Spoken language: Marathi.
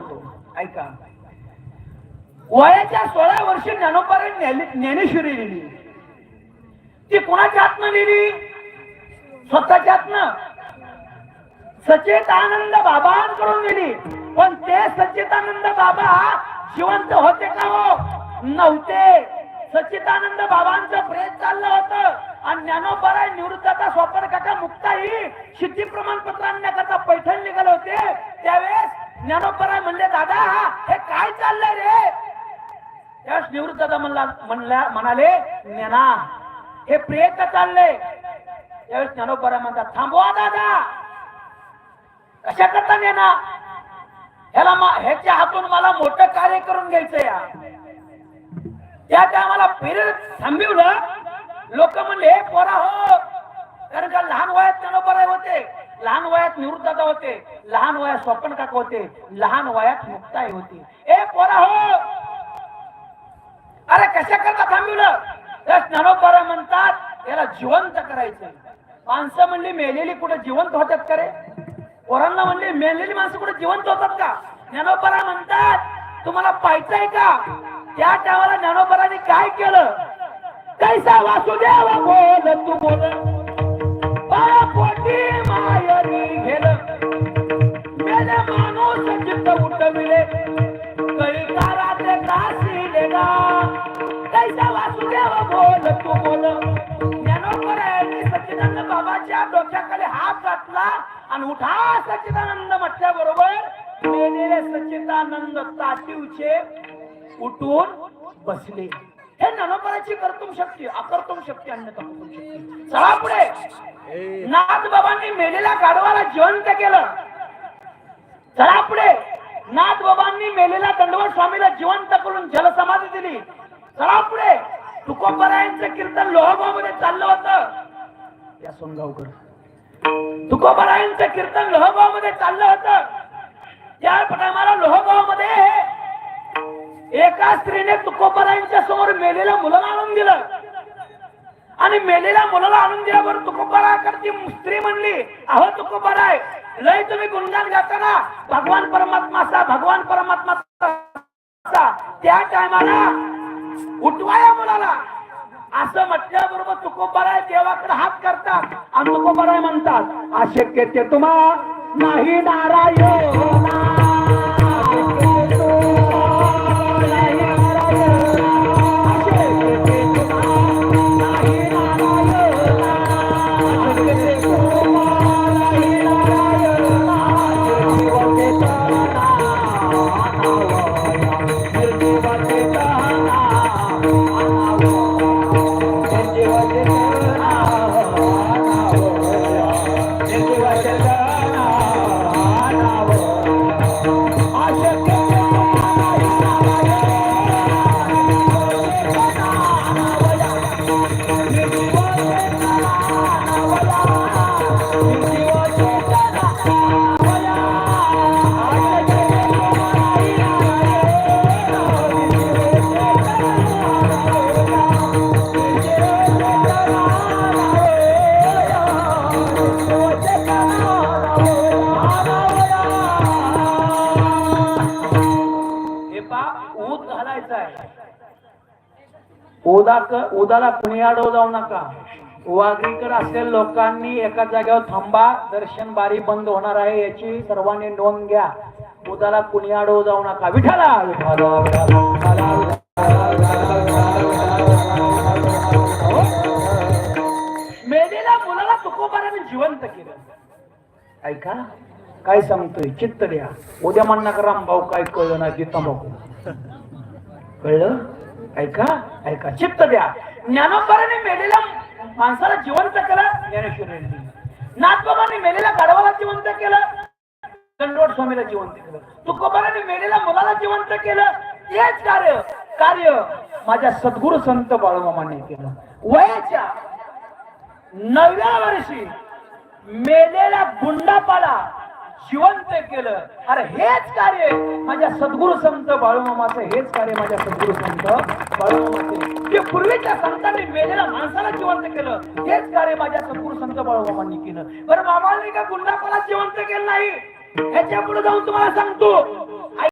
सांगतो. ऐका. वयाच्या सोळा वर्षी ज्ञानोपारायण ज्ञानेश्वरी लिहिली ती कोणाच्या हातनं लिहिली स्वतःच्या हातनं. सचेतानंद बाबांकडून लिहिली पण ते सचेतानंद बाबा जिवंत होते का हो? नव्हते. सच्चिदानंद बाबांचं प्रेत चाललं होतं. आणि ज्ञानोपराय निवृत्ताचा स्वप्न काका मुक्ताही सिद्धी प्रमाणपत्र आणण्याकरता पैठण निघाले होते. ज्ञानोपराय म्हणले दादा हे काय चाललंय रे? त्यावेळेस निवृत्त दादा म्हणला म्हणल्या म्हणाले ज्ञाना हे प्रेत चाललंय. त्यावेळेस ज्ञानोपराय म्हणतात थांबवा दादा. कशा करता नेना ह्याला ह्याच्या हातून मला मोठं कार्य करून घ्यायचं या त्या टायमाला फिर थांबिवलं. लोक म्हणले "हे पोरा हो. कारण का लहान वयात ज्ञानोपराय होते. लहान वयात निवृत्तता होते लहान वयात स्वप्न काका होते लहान वयात मुक्ताई होती. ए पोरा हो! अरे कशा करता थांबवलं तर म्हणतात याला जिवंत करायचं माणसं म्हणली मेलेली कुठे जिवंत होतात का रे? पोरांना म्हणली मेलेली माणसं कुठे जिवंत होतात का? ज्ञानोपरा म्हणतात तुम्हाला पाहायचंय का? त्या टायमाला ज्ञानोपराने काय केलं? कैसा वासुदेव बोल तू बोल चित्त उठविले. कळीकाराचे कासिले ना. कैसा वासुदेव बोल तू बोल. ज्ञानोबरायांनी सच्चिदानंद बाबाच्या डोक्याखाली हात घातला आणि उठा सच्चिदानंद म्हटल्या बरोबर मेलेले सच्चिदानंद ताटीवचे उठून बसले. हे ज्ञानोबराची कर्तुम शक्ती अकर्तुम शक्ती अन्यथा कर्तुम शक्ती. चला पुढे. नाथ बाबांनी मेलेल्या गाढवाला जिवंत केलं. चला नाथबाबांनी नाथ बाबांनी मेलेल्या दंडवत स्वामीला जिवंत करून जलसमाधी दिली. चला तुकोबरायांचं कीर्तन लोहगावमध्ये चाललं होतं. या सोनगावकर. तुकोबरायांचं कीर्तन लोहगावमध्ये चाललं होतं. त्या टायमाला लोहगावमध्ये एका स्त्रीने तुकोबरायांच्या समोर मेलेलं मुलं आणून दिलं. आणि मेलेल्या मुलाला आणून दिल्यावर तुकोबराकडची स्त्री म्हणली अहो तुकोबराय लय तुम्ही गुणगान गाताना भगवान परमात्माचा भगवान परमात्माचा त्या टायमाला उठवा या मुलाला. असं म्हटल्याबरोबर तुकोबराय देवाकडे हात करतात आणि तुकोबराय म्हणतात. अशक्य ते तुम्हा नाही नारायण. का ऊद घालायचा आहे उदा उदाला कुणी आडव जाऊ नका. वाघरीकर असेल लोकांनी एका जागेवर थांबा. दर्शन बारी बंद होणार आहे याची सर्वांनी नोंद घ्या. उदाला कुणी आडव जाऊ नका. विठाला विठाला, विठाला. मेलेल्या मुलाला तुकोबाराने जिवंत केलं. ऐका. काय सांगतोय चित्त द्या. उद्या म्हणणार का रामभाऊ काय कळलं ना की तंबाखू. कळलं? ऐका ऐका. चित्त द्या. ज्ञानोबाराने मेलेल्या माणसाला जिवंत केलं ज्ञानेश्वरांनी. नाथबाबांनी मेलेल्या गाढवाला जिवंत केलं दंडोट स्वामीला जिवंत केलं. तुकोबाराने मेलेल्या मुलाला जिवंत केलं. तेच कार्य कार्य माझ्या सद्गुरु संत बाळूमामाने केलं. वयाच्या नवव्या वर्षी मेलेल्या गुंडापाला जिवंत केलं. अरे हेच कार्य माझ्या सद्गुरु संत बाळूमामाचं हेच कार्य माझ्या सद्गुरु संत बाळूमामाचे. जे पूर्वीच्या संतांनी मेलेल्या माणसाला जिवंत केलं. हेच कार्य माझ्या सद्गुरु संत बाळूमामांनी केलं. बरं मामांनी का गुंडापाला जिवंत केलं नाही? ह्याच्या पुढे जाऊन तुम्हाला सांगतो.